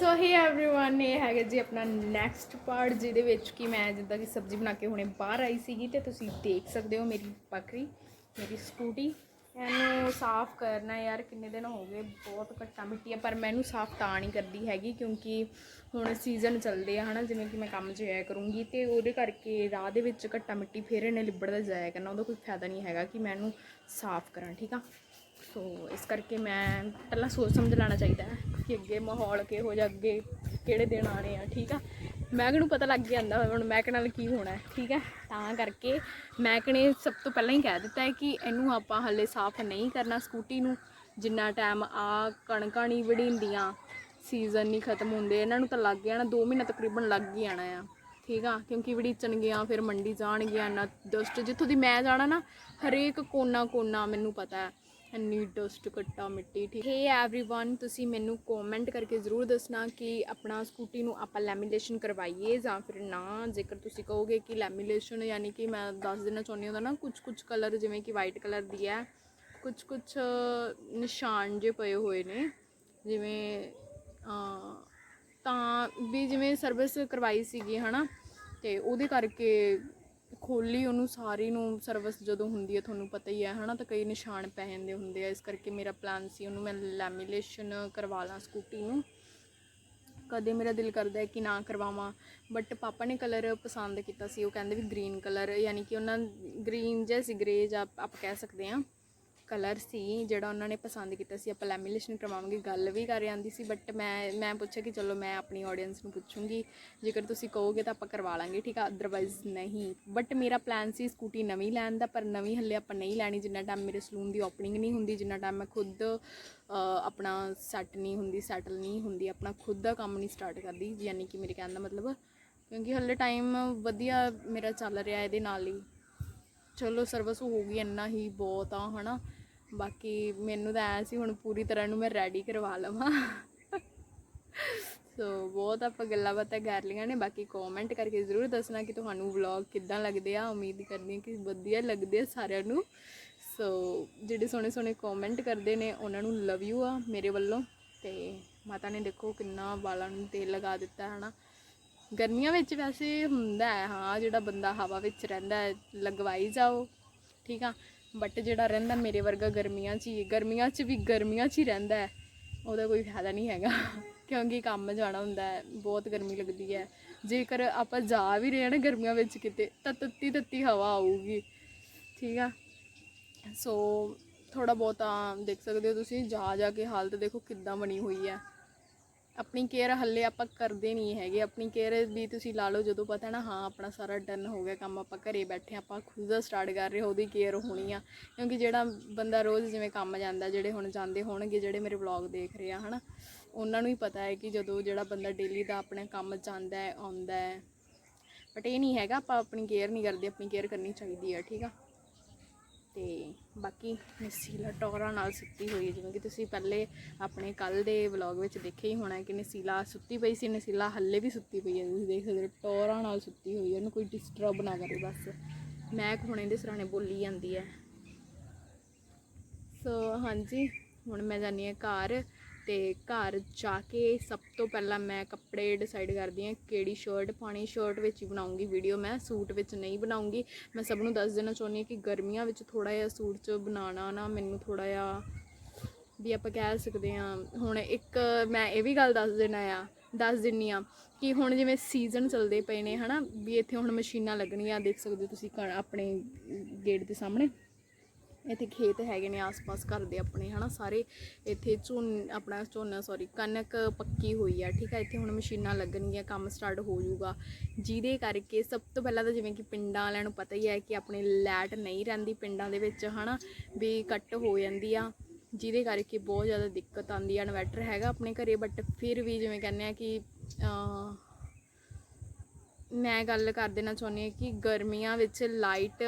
ਸੋ hey everyone ਇਹ ਹੈਗਾ ਜੀ ਆਪਣਾ ਨੈਕਸਟ ਪਾਰਟ ਜਿਹਦੇ ਵਿੱਚ ਕਿ ਮੈਂ ਜਿੱਦਾਂ ਕਿ ਸਬਜ਼ੀ ਬਣਾ ਕੇ ਹੁਣੇ ਬਾਹਰ ਆਈ ਸੀਗੀ ਤੇ ਤੁਸੀਂ ਦੇਖ ਸਕਦੇ ਹੋ ਮੇਰੀ ਬੱਕਰੀ ਮੇਰੀ ਸਕੂਟੀ ਇਹਨੂੰ ਸਾਫ਼ ਕਰਨਾ ਯਾਰ ਕਿੰਨੇ ਦਿਨ ਹੋ ਗਏ ਬਹੁਤ ਘੱਟਾ ਮਿੱਟੀ ਆ ਪਰ ਮੈਂ ਇਹਨੂੰ ਸਾਫ਼ ਤਾਂ ਨਹੀਂ ਕਰਦੀ ਹੈਗੀ ਕਿਉਂਕਿ ਹੁਣ ਸੀਜ਼ਨ ਚੱਲਦੇ ਆ ਹਨਾ ਜਿਵੇਂ ਕਿ ਮੈਂ ਕੰਮ 'ਚ ਜਾਇਆ ਕਰੂੰਗੀ ਤੇ ਉਹਦੇ ਕਰਕੇ ਰਾਹ ਦੇ ਵਿੱਚ ਘੱਟਾ ਮਿੱਟੀ ਫੇਰ ਇਹਨੇ ਲਿਬੜਦਾ ਜਾਇਆ ਕਰਨਾ ਉਹਦਾ ਕੋਈ ਫਾਇਦਾ ਨਹੀਂ ਹੈਗਾ ਕਿ ਮੈਂ ਇਹਨੂੰ ਸਾਫ਼ ਕਰਾਂ ਠੀਕ ਆ ਸੋ ਇਸ ਕਰਕੇ ਮੈਂ ਪਹਿਲਾਂ ਸੋਚ ਸਮਝ ਲੈਣਾ ਚਾਹੀਦਾ ਹੈ ਕਿ ਅੱਗੇ ਮਾਹੌਲ ਕਿਹੋ ਜਿਹਾ, ਅੱਗੇ ਕਿਹੜੇ ਦਿਨ ਆਣੇ ਆ, ਠੀਕ ਆ? ਮਹਿਕ ਨੂੰ ਪਤਾ ਲੱਗ ਜਾਂਦਾ ਹੁਣ ਮਹਿਕ ਨਾਲ ਕੀ ਹੋਣਾ ਠੀਕ ਹੈ ਤਾਂ ਕਰਕੇ ਮਹਿਕ ਨੇ ਸਭ ਤੋਂ ਪਹਿਲਾਂ ਹੀ ਕਹਿ ਦਿੱਤਾ ਹੈ ਕਿ ਇਹਨੂੰ ਆਪਾਂ ਹੱਲੇ ਸਾਫ਼ ਨਹੀਂ ਕਰਨਾ ਸਕੂਟੀ ਨੂੰ, ਜਿੰਨਾ ਟਾਈਮ ਆ ਕਣਕਾਂ ਨਹੀਂ ਵੜੀਂਦੀਆਂ ਸੀਜ਼ਨ ਨਹੀਂ ਖਤਮ ਹੁੰਦੇ, ਇਹਨਾਂ ਨੂੰ ਤਾਂ ਲੱਗ ਜਾਣਾ 2 ਮਹੀਨੇ ਤਕਰੀਬਨ ਲੱਗ ਹੀ ਜਾਣਾ ਆ, ਠੀਕ ਆ? ਕਿਉਂਕਿ ਵੜੀਚਣਗੀਆਂ ਫਿਰ ਮੰਡੀ ਜਾਣਗੀਆਂ ਨਾ ਡਸਟ ਜਿੱਥੋਂ ਦੀ ਮੈਂ ਜਾਣਾ ਨਾ, ਹਰੇਕ ਕੋਨਾ ਕੋਨਾ ਮੈਨੂੰ ਪਤਾ ਹੈ। ਇੰਨੀ ਡਸਟ ਕੱਟਾ ਮਿੱਟੀ ਠੀਕ ਹੈ एवरीवन ਤੁਸੀਂ ਮੈਨੂੰ ਕਮੈਂਟ ਕਰਕੇ ਜ਼ਰੂਰ ਦੱਸਣਾ ਕਿ ਆਪਣਾ ਸਕੂਟੀ ਨੂੰ ਆਪਾਂ ਲੈਮੀਨੇਸ਼ਨ ਕਰਵਾਈਏ ਜਾਂ ਫਿਰ ਨਾ ਜੇਕਰ ਤੁਸੀਂ ਕਹੋਗੇ ਕਿ ਲੈਮੀਨੇਸ਼ਨ ਯਾਨੀ ਕਿ ਮੈਂ ਦੱਸ ਦੇਣਾ ਚਾਹੁੰਦੀ ਹਾਂ ਉਹਦਾ ਨਾ ਕੁਝ ਕੁਝ ਕਲਰ ਜਿਵੇਂ ਕਿ ਵਾਈਟ ਕਲਰ ਦੀ ਹੈ ਕੁਝ ਕੁਝ ਨਿਸ਼ਾਨ ਜੇ ਪਏ ਹੋਏ ਨੇ ਜਿਵੇਂ ਅਹ, ਤਾਂ ਵੀ ਜਿਵੇਂ ਸਰਵਿਸ ਕਰਵਾਈ ਸੀਗੀ ਹਨਾ ਤੇ ਉਹਦੇ ਕਰਕੇ ਖੋਲੀ ਉਹਨੂੰ ਸਾਰੀ ਨੂੰ ਸਰਵਿਸ ਜਦੋਂ ਹੁੰਦੀ ਹੈ, ਤੁਹਾਨੂੰ ਪਤਾ ਹੀ ਹੈ, ਹਨਾ, ਤਾਂ ਕਈ ਨਿਸ਼ਾਨ ਪੈ ਜਾਂਦੇ ਹੁੰਦੇ ਆ। ਇਸ ਕਰਕੇ ਮੇਰਾ ਪਲਾਨ ਸੀ ਉਹਨੂੰ ਮੈਂ ਲੈਮੀਨੇਸ਼ਨ ਕਰਵਾ ਲਾਂ ਸਕੂਟੀ ਨੂੰ। ਕਦੇ ਮੇਰਾ ਦਿਲ ਕਰਦਾ ਹੈ ਕਿ ਨਾ ਕਰਵਾਵਾਂ ਬਟ ਪਾਪਾ ਨੇ ਕਲਰ ਪਸੰਦ ਕੀਤਾ ਸੀ। ਉਹ ਕਹਿੰਦੇ ਵੀ ਗ੍ਰੀਨ ਕਲਰ ਯਾਨੀ ਕਿ ਉਹਨਾਂ ਗ੍ਰੀਨ ਜਿਹਾ ਸੀ ਗ੍ਰੇ ਜਾਂ ਆਪਾਂ ਕਹਿ ਸਕਦੇ ਹਾਂ। ਕਲਰ ਸੀ, ਜਿਹੜਾ ਉਹਨਾਂ ਨੇ ਪਸੰਦ ਕੀਤਾ ਸੀ। ਆਪਾਂ ਲੈਮੀਨੇਸ਼ਨ ਕਰਵਾਵਾਂਗੇ, ਗੱਲ ਵੀ ਕਰ ਆਂਦੀ ਸੀ ਬਟ ਮੈਂ ਮੈਂ ਪੁੱਛਿਆ ਕਿ ਚਲੋ ਮੈਂ ਆਪਣੀ ਆਡੀਅנס ਨੂੰ ਪੁੱਛੂੰਗੀ। ਜੇਕਰ ਤੁਸੀਂ ਕਹੋਗੇ ਤਾਂ ਆਪਾਂ ਕਰਵਾ ਲਾਂਗੇ, ਠੀਕ ਆ? ਅਦਰਵਾਈਜ਼ ਨਹੀਂ। ਬਟ ਮੇਰਾ ਪਲਾਨ ਸੀ ਸਕੂਟੀ ਨਵੀਂ ਲੈਣ ਦਾ, ਪਰ ਨਵੀਂ ਹੱਲੇ ਆਪਾਂ ਨਹੀਂ ਲੈਣੀ। ਜਿੰਨਾ ਟਾਈਮ ਮੇਰੇ ਸਲੂਨ ਦੀ ਓਪਨਿੰਗ ਨਹੀਂ ਹੁੰਦੀ, ਜਿੰਨਾ ਟਾਈਮ ਮੈਂ ਖੁਦ ਆਪਣਾ ਸੈੱਟ ਨਹੀਂ ਹੁੰਦੀ ਸੈਟਲ ਨਹੀਂ ਹੁੰਦੀ, ਆਪਣਾ ਖੁਦ ਦਾ ਕੰਮ ਨਹੀਂ ਸਟਾਰਟ ਕਰਦੀ। ਯਾਨੀ ਕਿ ਮੇਰੇ ਕਹਿਣ ਦਾ ਮਤਲਬ, ਕਿਉਂਕਿ ਹੱਲੇ ਟਾਈਮ ਵਧੀਆ ਮੇਰਾ ਚੱਲ ਰਿਹਾ ਇਹਦੇ ਨਾਲ ਹੀ। ਚਲੋ ਸਰਵਿਸ ਹੋ ਗਈ ਇੰਨਾ ਹੀ ਬਹੁਤ ਆ, ਹਨਾ? ਬਾਕੀ ਮੈਨੂੰ ਤਾਂ ਐ ਸੀ, ਹੁਣ ਪੂਰੀ ਤਰ੍ਹਾਂ ਨੂੰ ਮੈਂ ਰੈਡੀ ਕਰਵਾ ਲਵਾਂ। ਸੋ ਬਹੁਤ ਆਪਾਂ ਗੱਲਾਂ ਬਾਤਾਂ ਕਰ ਲਈਆਂ ਨੇ, ਬਾਕੀ ਕਮੈਂਟ ਕਰਕੇ ਜ਼ਰੂਰ ਦੱਸਣਾ ਕਿ ਤੁਹਾਨੂੰ ਵਲੌਗ ਕਿੱਦਾਂ ਲੱਗਦੇ ਆ। ਉਮੀਦ ਕਰਦੀ ਹਾਂ ਕਿ ਵਧੀਆ ਲੱਗਦੇ ਆ ਸਾਰਿਆਂ ਨੂੰ। ਸੋ ਜਿਹੜੇ ਸੋਹਣੇ ਸੋਹਣੇ ਕਮੈਂਟ ਕਰਦੇ ਨੇ, ਉਹਨਾਂ ਨੂੰ ਲਵ ਯੂ ਆ ਮੇਰੇ ਵੱਲੋਂ। ਤੇ ਮਾਤਾ ਨੇ ਦੇਖੋ ਕਿੰਨਾ ਵਾਲਾਂ ਨੂੰ ਤੇਲ ਲਗਾ ਦਿੱਤਾ ਹੈ ਨਾ ਗਰਮੀਆਂ ਵਿੱਚ ਵੈਸੇ ਹੁੰਦਾ ਹੈ, ਹਾਂ, ਜਿਹੜਾ ਬੰਦਾ ਹਵਾ ਵਿੱਚ ਰਹਿੰਦਾ ਹੈ, ਲਗਵਾਈ ਜਾਓ, ਠੀਕ ਆ। ਬਟ ਜਿਹੜਾ ਰਹਿੰਦਾ ਮੇਰੇ ਵਰਗਾ ਗਰਮੀਆਂ 'ਚ ਹੀ, ਗਰਮੀਆਂ 'ਚ ਵੀ ਗਰਮੀਆਂ 'ਚ ਹੀ ਰਹਿੰਦਾ ਹੈ, ਉਹਦਾ ਕੋਈ ਫਾਇਦਾ ਨਹੀਂ ਹੈਗਾ। ਕਿਉਂਕਿ ਕੰਮ ਜਾਣਾ ਹੁੰਦਾ ਹੈ, ਬਹੁਤ ਗਰਮੀ ਲੱਗਦੀ ਹੈ। ਜੇਕਰ ਆਪਾਂ ਜਾ ਵੀ ਰਹੇ ਹਾਂ ਨਾ ਗਰਮੀਆਂ ਵਿੱਚ ਕਿਤੇ, ਤਾਂ ਤੱਤੀ ਤੱਤੀ ਹਵਾ ਆਊਗੀ। ਠੀਕ ਆ? ਸੋ ਥੋੜਾ ਬਹੁਤਾ ਦੇਖ ਸਕਦੇ ਹੋ ਤੁਸੀਂ ਜਾ ਜਾ ਕੇ ਹਾਲਤ ਦੇਖੋ ਕਿੱਦਾਂ ਬਣੀ ਹੋਈ ਹੈ। ਆਪਣੀ ਕੇਅਰ ਹੱਲੇ ਆਪਾਂ ਕਰਦੇ ਨਹੀਂ ਹੈਗੇ। ਆਪਣੀ ਕੇਅਰ ਵੀ ਤੁਸੀਂ ਲਾ ਲਓ, ਜਦੋਂ ਪਤਾ ਨਾ, ਹਾਂ, ਆਪਣਾ ਸਾਰਾ ਡਨ ਹੋ ਗਿਆ ਕੰਮ, ਆਪਾਂ ਘਰੇ ਬੈਠੇ ਆਪਾਂ ਖੁਦ ਦਾ ਸਟਾਰਟ ਕਰ ਰਹੇ ਉਹਦੀ ਕੇਅਰ ਹੋਣੀ ਆ। ਕਿਉਂਕਿ ਜਿਹੜਾ ਬੰਦਾ ਰੋਜ਼ ਜਿਵੇਂ ਕੰਮ ਜਾਂਦਾ, ਜਿਹੜੇ ਹੁਣ ਜਾਂਦੇ ਹੋਣਗੇ, ਜਿਹੜੇ ਮੇਰੇ ਵਲੌਗ ਦੇਖ ਰਹੇ ਆ, ਹਨਾ, ਉਹਨਾਂ ਨੂੰ ਹੀ ਪਤਾ ਹੈ ਕਿ ਜਦੋਂ ਜਿਹੜਾ ਬੰਦਾ ਡੇਲੀ ਦਾ ਆਪਣੇ ਕੰਮ ਜਾਂਦਾ ਹੈ, ਆਉਂਦਾ ਹੈ। ਬਟ ਇਹ ਨਹੀਂ ਹੈਗਾ, ਆਪਾਂ ਆਪਣੀ ਕੇਅਰ ਨਹੀਂ ਕਰਦੇ, ਆਪਣੀ ਕੇਅਰ ਕਰਨੀ ਚਾਹੀਦੀ ਹੈ ਠੀਕ ਆ? ਤੇ ਬਾਕੀ ਨਸੀਲਾ ਟੋਰਾ ਨਾਲ ਸੁੱਤੀ ਹੋਈ ਹੈ, ਜਿਵੇਂ ਕਿ ਤੁਸੀਂ ਪਹਿਲੇ ਆਪਣੇ ਕੱਲ ਦੇ ਵਲੌਗ ਵਿੱਚ ਦੇਖਿਆ ਹੀ ਹੋਣਾ ਕਿ ਨਸੀਲਾ ਸੁੱਤੀ ਪਈ ਸੀ, ਨਸੀਲਾ ਹੱਲੇ ਵੀ ਸੁੱਤੀ ਪਈ ਹੈ, ਤੁਸੀਂ ਦੇਖ ਸਕਦੇ ਹੋ ਟੋਰਾ ਨਾਲ ਸੁੱਤੀ ਹੋਈ ਹੈ, ਉਹਨੂੰ ਕੋਈ ਡਿਸਟਰਬ ਨਾ ਕਰੇ ਬਸ। ਮੈਂ ਹੁਣੇ ਦੇ ਸਰਾਣੇ ਬੋਲੀ ਜਾਂਦੀ ਹੈ। ਸੋ ਹਾਂਜੀ, ਹੁਣ ਮੈਂ ਜਾਨੀ ਹਾਂ ਘਰ। ਤੇ ਘਰ ਜਾ ਕੇ ਸਭ ਤੋਂ ਪਹਿਲਾਂ ਮੈਂ ਕੱਪੜੇ ਡਿਸਾਈਡ ਕਰਦੀ ਹਾਂ ਕਿਹੜੀ ਸ਼ਰਟ ਪਾਣੀ ਸ਼ਰਟ ਵਿੱਚ ਹੀ ਬਣਾਉਂਗੀ ਵੀਡੀਓ ਮੈਂ ਸੂਟ ਵਿੱਚ ਨਹੀਂ ਬਣਾਉਂਗੀ। ਮੈਂ ਸਭ ਨੂੰ ਦੱਸ ਦੇਣਾ ਚਾਹੁੰਦੀ ਹਾਂ ਕਿ ਗਰਮੀਆਂ ਵਿੱਚ ਥੋੜਾ ਜਿਹਾ ਸੂਟ 'ਚ ਬਣਾਉਣਾ ਨਾ ਮੈਨੂੰ ਥੋੜਾ ਜਿਹਾ ਵੀ ਆਪਾਂ ਕਹਿ ਸਕਦੇ ਹਾਂ, ਹੁਣ ਇੱਕ ਮੈਂ ਇਹ ਵੀ ਗੱਲ ਦੱਸ ਦੇਣਾ ਆ, ਦੱਸ ਦਿੰਨੀ ਆ ਕਿ ਹੁਣ ਜਿਵੇਂ ਸੀਜ਼ਨ ਚੱਲਦੇ ਪਏ ਨੇ ਹਨਾ, ਵੀ ਇੱਥੇ ਹੁਣ ਮਸ਼ੀਨਾਂ ਲੱਗਣੀਆਂ, ਦੇਖ ਸਕਦੇ ਹੋ ਤੁਸੀਂ ਕਣ- ਆਪਣੇ ਗੇਟ ਦੇ ਸਾਹਮਣੇ। ਇੱਥੇ ਖੇਤ ਹੈਗੇ ਨੇ ਆਸ-ਪਾਸ ਘਰ ਦੇ ਆਪਣੇ, ਹਨਾ, ਸਾਰੇ। ਇੱਥੇ ਝੋਨ, ਆਪਣਾ ਝੋਨਾ ਸੌਰੀ ਕਣਕ ਪੱਕੀ ਹੋਈ ਆ, ਠੀਕ ਆ? ਇੱਥੇ ਹੁਣ ਮਸ਼ੀਨਾਂ ਲੱਗਣਗੀਆਂ, ਕੰਮ ਸਟਾਰਟ ਹੋ ਜਾਊਗਾ। ਜਿਹਦੇ ਕਰਕੇ ਸਭ ਤੋਂ ਪਹਿਲਾਂ ਤਾਂ ਜਿਵੇਂ ਕਿ ਪਿੰਡਾਂ ਵਾਲਿਆਂ ਨੂੰ ਪਤਾ ਹੀ ਹੈ ਕਿ ਆਪਣੇ ਲਾਈਟ ਨਹੀਂ ਰਹਿੰਦੀ ਪਿੰਡਾਂ ਦੇ ਵਿੱਚ, ਹਨਾ, ਵੀ ਕੱਟ ਹੋ ਜਾਂਦੀ ਆ। ਜਿਹਦੇ ਕਰਕੇ ਬਹੁਤ ਜ਼ਿਆਦਾ ਦਿੱਕਤ ਆਉਂਦੀ ਆ, ਇਨਵਰਟਰ ਹੈਗਾ ਆਪਣੇ ਘਰੇ ਬਟ ਫਿਰ ਵੀ ਜਿਵੇਂ ਕਹਿੰਦੇ ਆ ਕਿ ਮੈਂ ਗੱਲ ਕਰ ਦੇਣਾ ਚਾਹੁੰਦੀ ਹਾਂ ਕਿ ਗਰਮੀਆਂ ਵਿੱਚ ਲਾਈਟ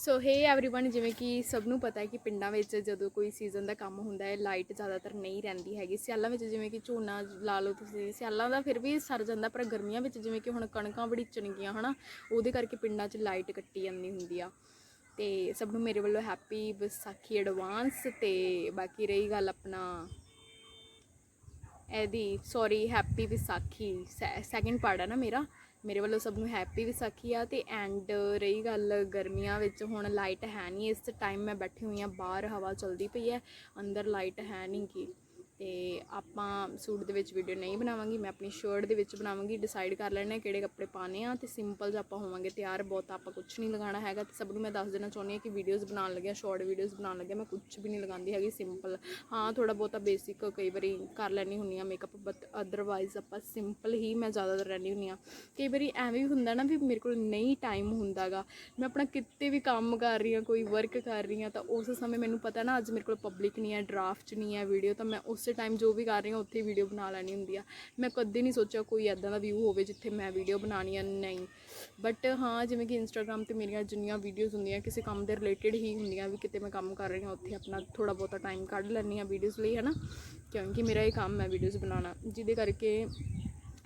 ਸੋ ਹੇ एवरीवन ਜਿਵੇਂ ਕਿ ਸਭ ਨੂੰ ਪਤਾ ਹੈ ਕਿ ਪਿੰਡਾਂ ਵਿੱਚ ਜਦੋਂ ਕੋਈ ਸੀਜ਼ਨ ਦਾ ਕੰਮ ਹੁੰਦਾ ਹੈ ਲਾਈਟ ਜ਼ਿਆਦਾਤਰ ਨਹੀਂ ਰਹਿੰਦੀ ਹੈਗੀ ਸਿਆਲਾਂ ਵਿੱਚ ਜਿਵੇਂ ਕਿ ਝੋਨਾ ਲਾ ਲਓ ਤੁਸੀਂ ਸਿਆਲਾਂ ਦਾ ਫਿਰ ਵੀ ਸਰ ਜਾਂਦਾ ਪਰ ਗਰਮੀਆਂ ਵਿੱਚ ਜਿਵੇਂ ਕਿ ਹੁਣ ਕਣਕਾਂ ਵੜੀਚਣਗੀਆਂ ਹਨਾ ਉਹਦੇ ਕਰਕੇ ਪਿੰਡਾਂ 'ਚ ਲਾਈਟ ਕੱਟੀ ਜਾਂਦੀ ਹੁੰਦੀ ਆ ਤੇ ਸਭ ਨੂੰ ਮੇਰੇ ਵੱਲੋਂ ਹੈਪੀ ਵਿਸਾਖੀ ਐਡਵਾਂਸ ਤੇ ਬਾਕੀ ਰਹੀ ਗੱਲ ਆਪਣਾ ਇਹਦੀ sorry happy Vaisakhi second part ਹੈ ਨਾ ਮੇਰਾ ਮੇਰੇ ਵੱਲੋਂ ਸਭ ਨੂੰ ਹੈਪੀ ਵਿਸਾਖੀ ਆ ਤੇ ਐਂਡ ਰਹੀ ਗੱਲ ਗਰਮੀਆਂ ਵਿੱਚ ਹੁਣ ਲਾਈਟ ਹੈ ਨਹੀਂ, ਇਸ ਟਾਈਮ ਮੈਂ ਬੈਠੀ ਹੋਈ ਆ ਬਾਹਰ ਹਵਾ ਚਲਦੀ ਪਈ ਹੈ, ਅੰਦਰ ਲਾਈਟ ਹੈ ਨਹੀਂ ਕੀ ਤੇ ਆਪਾਂ ਸੂਟ ਦੇ ਵਿੱਚ ਵੀਡੀਓ ਨਹੀਂ ਬਣਾਵਾਂਗੀ, ਮੈਂ ਆਪਣੀ ਸ਼ਰਟ ਦੇ ਵਿੱਚ ਬਣਾਵਾਂਗੀ ਡਿਸਾਈਡ ਕਰ ਲੈਣੇ ਕਿਹੜੇ ਕੱਪੜੇ ਪਾਣੇ ਆ ਤੇ ਸਿੰਪਲ ਜਿਹਾ ਆਪਾਂ ਹੋਵਾਂਗੇ ਤਿਆਰ, ਬਹੁਤ ਆਪਾਂ ਕੁਝ ਨਹੀਂ ਲਗਾਉਣਾ ਹੈਗਾ ਤੇ ਸਭ ਨੂੰ ਮੈਂ ਦੱਸ ਦੇਣਾ ਚਾਹੁੰਦੀ ਹਾਂ ਕਿ ਵੀਡੀਓਜ਼ ਬਣਾਉਣ ਲੱਗਿਆ ਸ਼ਾਰਟ ਵੀਡੀਓਜ਼ ਬਣਾਉਣ ਲੱਗਿਆ, ਮੈਂ ਕੁਝ ਵੀ ਨਹੀਂ ਲਗਾਉਂਦੀ ਹੈਗੀ ਸਿੰਪਲ ਹਾਂ ਥੋੜਾ ਬਹੁਤਾ ਬੇਸਿਕ ਕਈ ਵਾਰੀ ਕਰ ਲੈਣੀ ਹੁੰਨੀ ਆ ਮੇਕਅਪ ਬਟ ਅਦਰਵਾਈਜ਼ ਆਪਾਂ ਸਿੰਪਲ ਹੀ ਮੈਂ ਜ਼ਿਆਦਾਤਰ ਰਹਿੰਦੀ ਹੁੰਨੀ ਆ ਕਈ ਵਾਰੀ ਐਵੇਂ ਵੀ ਹੁੰਦਾ ਨਾ ਵੀ ਮੇਰੇ ਕੋਲ ਨਹੀਂ ਟਾਈਮ ਹੁੰਦਾਗਾ ਮੈਂ ਆਪਣਾ ਕਿਤੇ ਵੀ ਕੰਮ ਕਰ ਰਹੀ ਹਾਂ, ਕੋਈ ਵਰਕ ਕਰ ਰਹੀ ਹਾਂ, ਤਾਂ ਉਸ ਸਮੇਂ ਮੈਨੂੰ ਪਤਾ ਨਾ ਅੱਜ ਮੇਰੇ ਕੋਲ ਪਬਲਿਕ ਨਹੀਂ ਹੈ ਡਰਾਫਟ ਨਹੀਂ ਹੈ ਵੀਡੀਓ ਤਾਂ ਮੈਂ ਉਸ ਟਾਈਮ ਜੋ ਵੀ ਕਰ ਰਹੀ ਹਾਂ, ਉੱਥੇ ਵੀਡੀਓ ਬਣਾ ਲੈਣੀ ਹੁੰਦੀ ਆ। ਮੈਂ ਕਦੇ ਨਹੀਂ ਸੋਚਿਆ ਕੋਈ ਐਦਾਂ ਦਾ ਵਿਊ ਹੋਵੇ ਜਿੱਥੇ ਮੈਂ ਵੀਡੀਓ ਬਣਾਉਣੀ ਆ, ਨਹੀਂ। ਬਟ ਹਾਂ, ਜਿਵੇਂ ਕਿ ਇੰਸਟਾਗ੍ਰam ਤੇ ਮੇਰੀਆਂ ਜਿੰਨੀਆਂ ਵੀਡੀਓਜ਼ ਹੁੰਦੀਆਂ, ਕਿਸੇ ਕੰਮ ਦੇ ਰਿਲੇਟਡ ਹੀ ਹੁੰਦੀਆਂ ਵੀ ਕਿਤੇ ਮੈਂ ਕੰਮ ਕਰ ਰਹੀ ਹਾਂ, ਉੱਥੇ ਆਪਣਾ ਥੋੜਾ ਬਹੁਤਾ ਟਾਈਮ ਕੱਢ ਲੈਂਦੀ ਹਾਂ ਵੀਡੀਓਜ਼ ਲਈ ਹੈ ਨਾ ਕਿਉਂਕਿ ਮੇਰਾ ਇਹ ਕੰਮ ਹੈ ਵੀਡੀਓਜ਼ ਬਣਾਉਣਾ, ਜਿਹਦੇ ਕਰਕੇ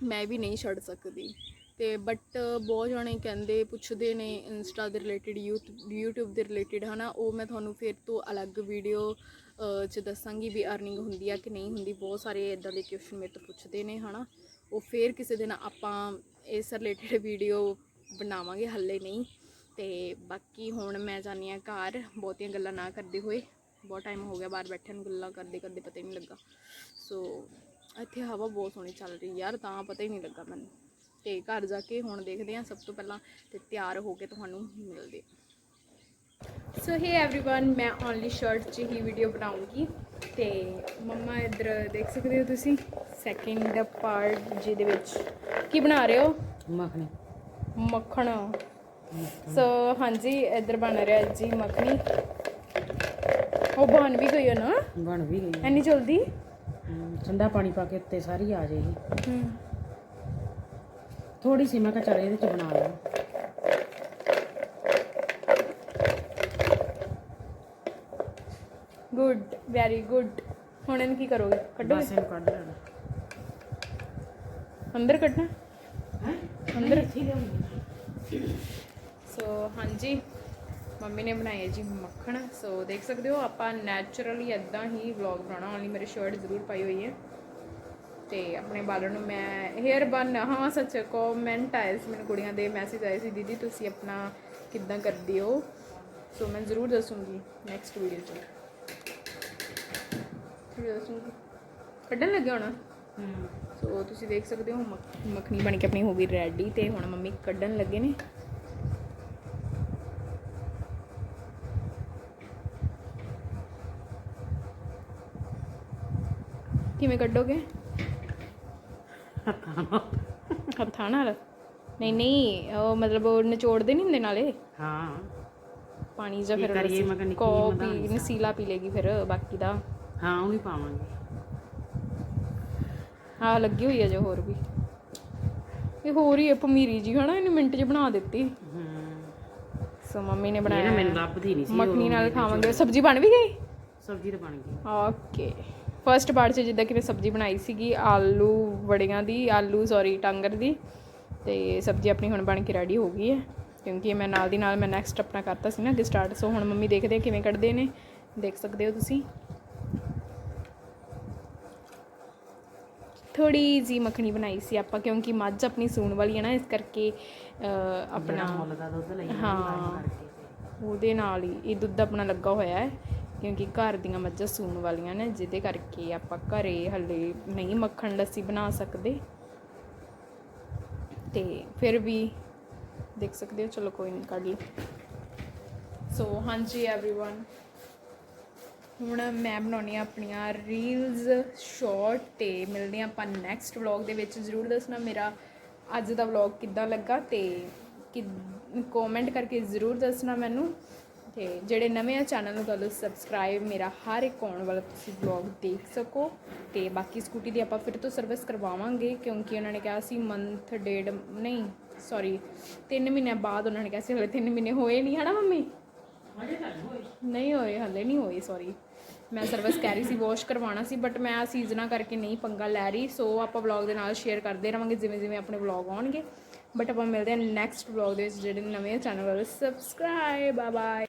ਮੈਂ ਵੀ ਨਹੀਂ ਛੱਡ ਸਕਦੀ। ਤੇ ਬਟ ਬਹੁਤ ਜਣੇ ਕਹਿੰਦੇ, ਪੁੱਛਦੇ ਨੇ ਇੰਸਟਾ ਦੇ ਰਿਲੇਟਡ ਯੂਥ, YouTube ਦੇ ਰਿਲੇਟਡ ਹਨਾ? ਉਹ ਮੈਂ ਤੁਹਾਨੂੰ ਫਿਰ ਤੋਂ ਅਲੱਗ ਵੀਡੀਓ ਚ ਦੱਸਾਂਗੀ ਵੀ ਅਰਨਿੰਗ ਹੁੰਦੀ ਆ ਕਿ ਨਹੀਂ ਹੁੰਦੀ। ਬਹੁਤ ਸਾਰੇ ਇਦਾਂ ਦੇ ਕੁਐਸਚਨ ਮੇਰੇ ਤੋਂ ਪੁੱਛਦੇ ਨੇ, ਹਨਾ? ਉਹ ਫਿਰ ਕਿਸੇ ਦਿਨ ਆਪਾਂ ਇਸ ਰਿਲੇਟਡ ਵੀਡੀਓ ਬਣਾਵਾਂਗੇ, ਹੱਲੇ ਨਹੀਂ। ਤੇ ਬਾਕੀ ਹੁਣ ਮੈਂ ਜਾਣੀ ਆ ਘਰ, ਬਹੁਤੀਆਂ ਗੱਲਾਂ ਨਾ ਕਰਦੇ ਹੋਏ। ਬਹੁਤ ਟਾਈਮ ਹੋ ਗਿਆ ਬਾਹਰ ਬੈਠੇ ਨੂੰ, ਗੱਲਾਂ ਕਰਦੇ ਕਰਦੇ ਪਤਾ ਹੀ ਨਹੀਂ ਲੱਗਾ। ਸੋ ਇੱਥੇ ਹਵਾ ਬਹੁਤ ਸੋਹਣੀ ਚੱਲ ਰਹੀ ਯਾਰ, ਤਾਂ ਪਤਾ ਹੀ ਨਹੀਂ ਲੱਗਾ ਮੈਨੂੰ। ਤੇ ਘਰ ਜਾ ਕੇ ਹੁਣ ਦੇਖਦੇ ਹਾਂ ਸਭ ਤੋਂ ਪਹਿਲਾਂ ਤੇ ਤਿਆਰ ਹੋ ਕੇ ਤੁਹਾਨੂੰ ਮਿਲਦੇ ਸੋ ਹੇ एवरीवन ਮੈਂ ਓਨਲੀ ਸ਼ਰਟ 'ਚ ਹੀ ਵੀਡੀਓ ਬਣਾਉਂਗੀ ਤੇ ਮੰਮਾ ਇੱਧਰ ਦੇਖ ਸਕਦੇ ਹੋ ਤੁਸੀਂ ਸੈਕਿੰਡ ਪਾਰਟ ਜਿਹਦੇ ਵਿੱਚ ਕੀ ਬਣਾ ਰਹੇ ਹੋ ਮੱਖਣੀ ਮੱਖਣ ਸੋ ਹਾਂਜੀ ਇੱਧਰ ਬਣ ਰਿਹਾ ਜੀ ਮੱਖਣੀ ਉਹ ਬਣ ਵੀ ਗਈ ਹੈ ਨਾ ਬਣ ਵੀ ਗਈ ਇੰਨੀ ਜਲਦੀ ਹਮ, ਠੰਡਾ ਪਾਣੀ ਪਾ ਕੇ ਉੱਤੇ ਸਾਰੀ ਆ ਜਾਏਗੀ ਹੂੰ ਥੋੜੀ ਸੀ ਮੈਂ ਕਿਹਾ ਚੱਲ ਇਹਦੇ ਚ ਬਣਾ ਲਾਂ। ਗੁੱਡ ਵੈਰੀ ਗੁੱਡ ਹੁਣ ਇਹਨੂੰ ਕੀ ਕਰੋਗੇ? ਕੱਢੋਗੇ? ਬਸ ਇਹਨੂੰ ਕੱਢ ਲੈਣਾ। ਅੰਦਰ ਕੱਢਣਾ? ਹੈ? ਅੰਦਰ? ਇੱਥੇ ਸੋ ਹਾਂਜੀ। ਮੰਮੀ ਨੇ ਬਣਾਇਆ ਜੀ ਮੱਖਣ। ਸੋ ਦੇਖ ਸਕਦੇ ਹੋ ਆਪਾਂ ਨੈਚੁਰਲੀ ਇਦਾਂ ਹੀ ਵਲੌਗ ਬਣਾਉਣਾ। ਓਨਲੀ ਮੇਰੀ ਸ਼ਰਟ ਜ਼ਰੂਰ ਪਾਈ ਹੋਈ ਹੈ। ਤੇ ਆਪਣੇ ਬਾਲਾਂ ਨੂੰ ਮੈਂ ਹੇਅਰ ਬਨ ਹਾਂ ਸੱਚ ਕਮੈਂਟ ਆਏ ਸੀ ਮੈਨੂੰ ਕੁੜੀਆਂ ਦੇ ਮੈਸੇਜ ਆਏ ਸੀ ਦੀਦੀ ਤੁਸੀਂ ਆਪਣਾ ਕਿੱਦਾਂ ਕਰਦੇ ਹੋ? ਸੋ ਮੈਂ ਜ਼ਰੂਰ ਦੱਸੂੰਗੀ ਨੈਕਸਟ ਵੀਡੀਓ 'ਚ। ਜ਼ਰੂਰ ਦੱਸੂੰਗੀ। ਕੱਢਣ ਲੱਗੇ ਹੁਣ? ਸੋ ਤੁਸੀਂ ਦੇਖ ਸਕਦੇ ਹੋ ਮੱਖ- ਮੱਖਣੀ ਬਣ ਕੇ ਆਪਣੀ ਹੋ ਗਈ ਰੈਡੀ ਤੇ ਹੁਣ ਮੰਮੀ ਕੱਢਣ ਲੱਗੇ ਨੇ। ਕਿਵੇਂ ਕੱਢੋਗੇ? ਹੱਥਾਂ ਨਾਲ। ਨਹੀਂ ਨਹੀਂ ਉਹ ਮਤਲਬ ਉਹ ਨਿਚੋੜਦੇ ਨਹੀਂ ਹੁੰਦੇ ਨਾਲੇ। ਹਾਂ। ਪਾਣੀ ਜਾਂ ਕੀ ਫਿਰ ਕਰੀਏ, ਮੈਂ ਕਿਹਾ ਨਿੱਕੀ ਕੋ ਜਿਹੀ ਪੀ ਮਧਾਣੀ ਨਸੀਲਾ ਪੀ ਲੇਗੀ ਫਿਰ ਬਾਕੀ ਦਾ। ਹਾਂ ਉਹ ਵੀ ਪਾਵਾਂਗੇ। ਆ ਲੱਗੀ ਹੋਈ ਹੈ ਜੋ ਹੋਰ ਵੀ। ਇਹ ਹੋਰ ਹੀ ਹੈ ਪਮੀਰੀ ਜੀ ਹਨਾ ਇਹਨੇ ਮਿੰਟ 'ਚ ਬਣਾ ਦਿੱਤੀ। ਹੂੰ। ਸੋ ਮੰਮੀ ਨੇ ਇਹ ਨਾ ਬਣਾਇਆ ਮੈਨੂੰ ਲੱਭਦੀ ਨਹੀਂ ਸੀ ਮੱਖਣੀ ਨਾਲ ਖਾਵਾਂਗੇ। ਸਬਜ਼ੀ ਬਣ ਵੀ ਗਈ? ਸਬਜ਼ੀ ਤਾਂ ਬਣ ਗਈ। ਓਕੇ। ਫਰਸਟ ਪਾਰਟ 'ਚ ਜਿੱਦਾਂ ਕਿ ਮੈਂ ਸਬਜ਼ੀ ਬਣਾਈ ਸੀਗੀ ਆਲੂ ਵੜੀਆਂ ਦੀ ਆਲੂ ਸੌਰੀ ਟਾਂਗਰ ਦੀ ਤੇ ਸਬਜ਼ੀ ਆਪਣੀ ਹੁਣ ਬਣ ਕੇ ਰੈਡੀ ਹੋ ਗਈ ਹੈ ਕਿਉਂਕਿ ਮੈਂ ਨਾਲ ਦੀ ਨਾਲ ਮੈਂ ਨੈਕਸਟ ਆਪਣਾ ਕਰਤਾ ਸੀ ਨਾ ਅੱਗੇ ਸਟਾਰਟ ਸੋ ਹੁਣ ਮੰਮੀ ਦੇਖਦੇ ਆ ਕਿਵੇਂ ਕੱਢਦੇ ਨੇ ਦੇਖ ਸਕਦੇ ਹੋ ਤੁਸੀਂ ਥੋੜੀ ਜੀ ਮੱਖਣੀ ਬਣਾਈ ਸੀ ਆਪਾਂ ਕਿਉਂਕਿ ਮੱਝ ਆਪਣੀ ਸੂਣ ਵਾਲੀ ਹੈ ਨਾ ਇਸ ਕਰਕੇ ਆਪਣਾ ਜਿਹੜਾ ਮੁੱਲ ਦਾ ਦੁੱਧ ਲਈ ਹਾਂ। ਉਹਦੇ ਨਾਲ ਹੀ ਇਹ ਦੁੱਧ ਆਪਣਾ ਲੱਗਾ ਹੋਇਆ ਹੈ ਕਿਉਂਕਿ ਘਰ ਦੀਆਂ ਮੱਝਾਂ ਸੂਣ ਵਾਲੀਆਂ ਨੇ ਜਿਹਦੇ ਕਰਕੇ ਆਪਾਂ ਘਰੇ ਹੱਲੇ ਨਹੀਂ ਮੱਖਣ ਲੱਸੀ ਬਣਾ ਸਕਦੇ ਤੇ ਫਿਰ ਵੀ ਦੇਖ ਸਕਦੇ ਹੋ ਚਲੋ ਕੋਈ ਨਹੀਂ ਕੱਢ ਲਈ ਸੋ ਹਾਂਜੀ एवरीवन ਹੁਣ ਮੈਂ ਬਣਾਉਣੀ ਆ ਆਪਣੀਆਂ ਰੀਲਸ ਸ਼ਾਰਟ ਤੇ ਮਿਲਦੇ ਹਾਂ ਆਪਾਂ ਨੈਕਸਟ ਵਲੌਗ ਦੇ ਵਿੱਚ ਜ਼ਰੂਰ ਦੱਸਣਾ ਮੇਰਾ ਅੱਜ ਦਾ ਵਲੌਗ ਕਿੱਦਾਂ ਲੱਗਾ ਤੇ ਕਿ ਕਮੈਂਟ ਕਰਕੇ ਜ਼ਰੂਰ ਦੱਸਣਾ ਮੈਨੂੰ ਤੇ ਜਿਹੜੇ ਨਵੇਂ ਆ ਚੈਨਲ ਨੂੰ ਕਰ ਲਓ ਸਬਸਕ੍ਰਾਈਬ ਮੇਰਾ ਹਰ ਇੱਕ ਆਉਣ ਵਾਲਾ ਤੁਸੀਂ ਵਲੌਗ ਦੇਖ ਸਕੋ। ਤੇ ਬਾਕੀ ਸਕੂਟੀ ਦੀ ਆਪਾਂ ਫਿਰ ਤੋਂ ਸਰਵਿਸ ਕਰਵਾਵਾਂਗੇ, ਕਿਉਂਕਿ ਉਹਨਾਂ ਨੇ ਕਿਹਾ ਸੀ ਮੰਥ ਡੇਢ, ਨਹੀਂ ਸੌਰੀ 3 ਮਹੀਨੇ ਬਾਅਦ ਉਹਨਾਂ ਨੇ ਕਿਹਾ ਸੀ, ਹਲੇ 3 ਮਹੀਨੇ ਹੋਏ ਨਹੀਂ ਹਨਾ ਮੰਮੀ? ਨਹੀਂ ਹੋਏ, ਹਲੇ ਨਹੀਂ ਹੋਏ ਸੌਰੀ ਮੈਂ ਸਰਵਿਸ ਕਹਿ ਰਹੀ ਸੀ ਵਾਸ਼ ਕਰਵਾਉਣਾ ਸੀ ਬਟ ਮੈਂ ਆ ਸੀਜ਼ਨਾਂ ਕਰਕੇ ਨਹੀਂ ਪੰਗਾ ਲੈ ਰਹੀ ਸੋ ਆਪਾਂ ਵਲੌਗ ਦੇ ਨਾਲ ਸ਼ੇਅਰ ਕਰਦੇ ਰਵਾਂਗੇ ਜਿਵੇਂ ਜਿਵੇਂ ਆਪਣੇ ਵਲੌਗ ਆਉਣਗੇ। ਬਟ ਆਪਾਂ ਮਿਲਦੇ ਹਾਂ ਨੈਕਸਟ ਵਲੌਗ ਦੇ ਵਿੱਚ, ਜਿਹੜੇ ਨਵੇਂ ਚੈਨਲ ਵਾਲੇ। Subscribe bye bye